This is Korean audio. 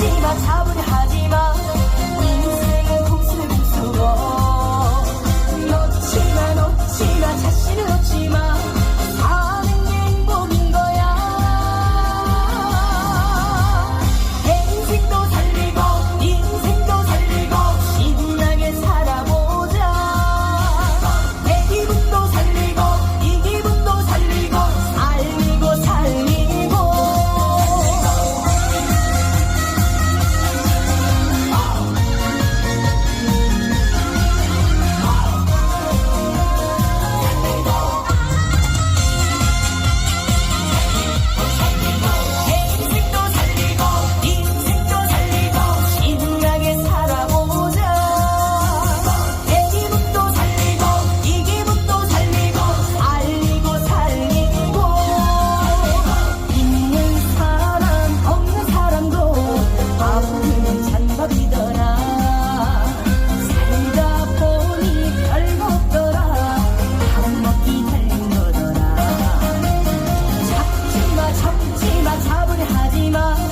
하지마 사부리 하지마. imaginar